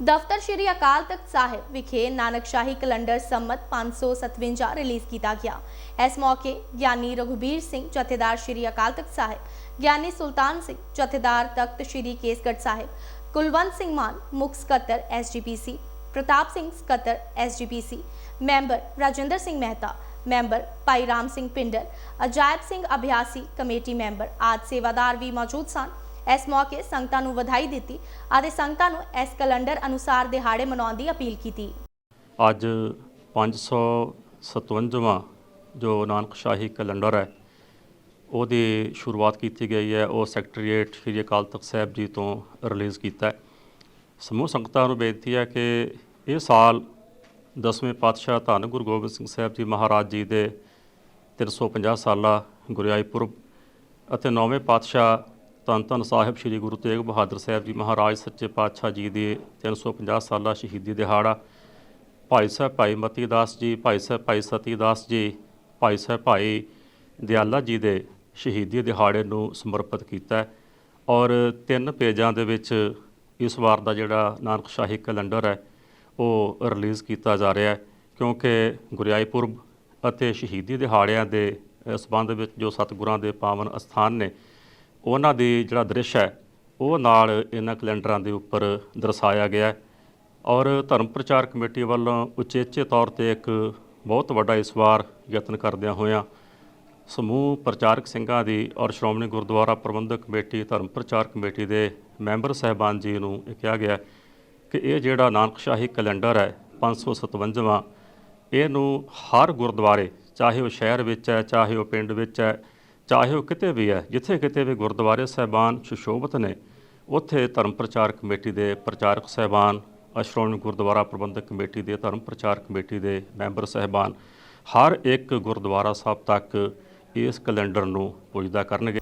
ਦਫ਼ਤਰ ਸ਼੍ਰੀ ਅਕਾਲ ਤਖਤ ਸਾਹਿਬ ਵਿਖੇ ਨਾਨਕਸ਼ਾਹੀ ਕੈਲੰਡਰ ਸੰਮਤ 557 ਰਿਲੀਜ਼ ਕੀਤਾ ਗਿਆ ਇਸ ਮੌਕੇ ਗਿਆਨੀ ਰਘੁਬੀਰ ਸਿੰਘ ਜਥੇਦਾਰ ਸ਼੍ਰੀ ਅਕਾਲ ਤਖਤ ਸਾਹਿਬ ਗਿਆਨੀ ਸੁਲਤਾਨ ਸਿੰਘ ਜਥੇਦਾਰ ਤਖਤ ਸ਼੍ਰੀ ਕੇਸਗੜ੍ਹ ਸਾਹਿਬ ਕੁਲਵੰਤ ਸਿੰਘ ਮਾਨ ਮੁੱਖ ਸਕੱਤਰ ਐਸਜੀਪੀਸੀ ਪ੍ਰਤਾਪ ਸਿੰਘ ਸਕੱਤਰ SGPC member Rajinder Singh Mehta member Bhai Ram Singh Pinder Ajaib Singh ਅਭਿਆਸੀ committee member ਆਦਿ ਸੇਵਾਦਾਰ ਵੀ ਮੌਜੂਦ ਸਨ ਇਸ ਮੌਕੇ ਸੰਗਤਾਂ ਨੂੰ ਵਧਾਈ ਦਿੱਤੀ ਅਤੇ ਸੰਗਤਾਂ ਨੂੰ ਇਸ ਕੈਲੰਡਰ ਅਨੁਸਾਰ ਦਿਹਾੜੇ ਮਨਾਉਣ ਦੀ ਅਪੀਲ ਕੀਤੀ। ਅੱਜ 557ਵਾਂ ਜੋ ਨਾਨਕ ਸ਼ਾਹੀ ਕੈਲੰਡਰ ਹੈ, ਉਹਦੀ ਸ਼ੁਰੂਆਤ ਕੀਤੀ ਗਈ ਹੈ, ਉਹ ਸੈਕਟਰੀਏਟ ਸ੍ਰੀ ਅਕਾਲ ਤਖਤ ਸਾਹਿਬ ਜੀ ਤੋਂ ਰਿਲੀਜ਼ ਕੀਤਾ ਸਮੂਹ ਸੰਗਤਾਂ ਨੂੰ ਬੇਨਤੀ ਹੈ ਕਿ ਇਹ ਸਾਲ ਦਸਵੇਂ ਪਾਤਸ਼ਾਹ ਧੰਨ ਗੁਰੂ ਗੋਬਿੰਦ ਸਿੰਘ ਸਾਹਿਬ ਜੀ ਮਹਾਰਾਜ ਜੀ ਦੇ 350 ਸਾਲਾ ਗੁਰਿਆਈ ਪੁਰਬ ਅਤੇ ਨੌਵੇਂ ਪਾਤਸ਼ਾਹ ਧੰਨ ਧੰਨ ਸਾਹਿਬ ਸ੍ਰੀ ਗੁਰੂ ਤੇਗ ਬਹਾਦਰ ਸਾਹਿਬ ਜੀ ਮਹਾਰਾਜ ਸੱਚੇ ਪਾਤਸ਼ਾਹ ਜੀ ਦੇ 350 ਸਾਲਾ ਸ਼ਹੀਦੀ ਦਿਹਾੜਾ। ਭਾਈ ਸਾਹਿਬ ਭਾਈ ਮਤੀ ਦਾਸ ਜੀ ਭਾਈ ਸਾਹਿਬ ਭਾਈ ਸਤੀ ਦਾਸ ਜੀ ਭਾਈ ਸਾਹਿਬ ਭਾਈ ਦਿਆਲਾ ਜੀ ਦੇ ਸ਼ਹੀਦੀ ਦਿਹਾੜੇ ਨੂੰ ਸਮਰਪਿਤ ਕੀਤਾ। ਔਰ ਤਿੰਨ ਪੇਜਾਂ ਦੇ ਵਿੱਚ ਇਸ ਵਾਰ ਦਾ ਜਿਹੜਾ ਨਾਨਕਸ਼ਾਹੀ ਕੈਲੰਡਰ ਹੈ ਉਹ ਰਿਲੀਜ਼ ਕੀਤਾ ਜਾ ਰਿਹਾ ਹੈ। ਕਿਉਂਕਿ ਗੁਰਿਆਈ ਪੁਰਬ ਅਤੇ ਸ਼ਹੀਦੀ ਦਿਹਾੜਿਆਂ ਦੇ ਅ, ਸੰਬੰਧ ਵਿੱਚ ਜੋ ਸਤਿਗੁਰਾਂ ਦੇ ਪਾਵਨ ਅਸਥਾਨ ਨੇ ਉਹਨਾਂ ਦੀ ਜਿਹੜਾ ਦ੍ਰਿਸ਼ ਹੈ, ਉਹ ਨਾਲ ਇਹਨਾਂ ਕੈਲੰਡਰਾਂ ਦੇ ਉੱਪਰ ਦਰਸਾਇਆ ਗਿਆ ਹੈ ਔਰ ਧਰਮ ਪ੍ਰਚਾਰ ਕਮੇਟੀ ਵੱਲੋਂ ਉਚੇਚੇ ਤੌਰ ਤੇ ਇੱਕ ਬਹੁਤ ਵੱਡਾ ਇਸ ਵਾਰ ਯਤਨ ਕਰਦਿਆਂ ਹੋਇਆਂ ਸਮੂਹ ਪ੍ਰਚਾਰਕ ਸਿੰਘਾਂ ਦੀ ਔਰ ਸ਼੍ਰੋਮਣੀ ਗੁਰਦੁਆਰਾ ਪ੍ਰਬੰਧਕ ਕਮੇਟੀ, ਧਰਮ ਪ੍ਰਚਾਰ ਕਮੇਟੀ ਦੇ ਮੈਂਬਰ ਸਹਿਬਾਨ ਜੀ ਨੂੰ ਇਹ ਕਿਹਾ ਗਿਆ ਕਿ ਇਹ ਜਿਹੜਾ ਨਾਨਕਸ਼ਾਹੀ ਕੈਲੰਡਰ ਹੈ 557ਵਾਂ ਇਹਨੂੰ ਹਰ ਗੁਰਦੁਆਰੇ, ਚਾਹੇ ਉਹ ਸ਼ਹਿਰ ਵਿੱਚ ਹੈ, ਚਾਹੇ ਉਹ ਪਿੰਡ ਵਿੱਚ ਹੈ ਚਾਹੇ ਉਹ ਕਿਤੇ ਵੀ ਹੈ, ਜਿੱਥੇ ਕਿਤੇ ਵੀ ਗੁਰਦੁਆਰੇ ਸਹਿਬਾਨ ਸੁਸ਼ੋਭਿਤ ਨੇ, ਉੱਥੇ ਧਰਮ ਪ੍ਰਚਾਰ ਕਮੇਟੀ ਦੇ ਪ੍ਰਚਾਰਕ ਸਹਿਬਾਨ, ਅਸ਼ਰੋਮਣੀ ਗੁਰਦੁਆਰਾ ਪ੍ਰਬੰਧਕ ਕਮੇਟੀ ਦੇ ਧਰਮ ਪ੍ਰਚਾਰ ਕਮੇਟੀ ਦੇ ਮੈਂਬਰ ਸਹਿਬਾਨ, ਹਰ ਇੱਕ ਗੁਰਦੁਆਰਾ ਸਾਹਿਬ ਤੱਕ ਇਸ ਕੈਲੰਡਰ ਨੂੰ ਪੁੱਜਦਾ ਕਰਨਗੇ।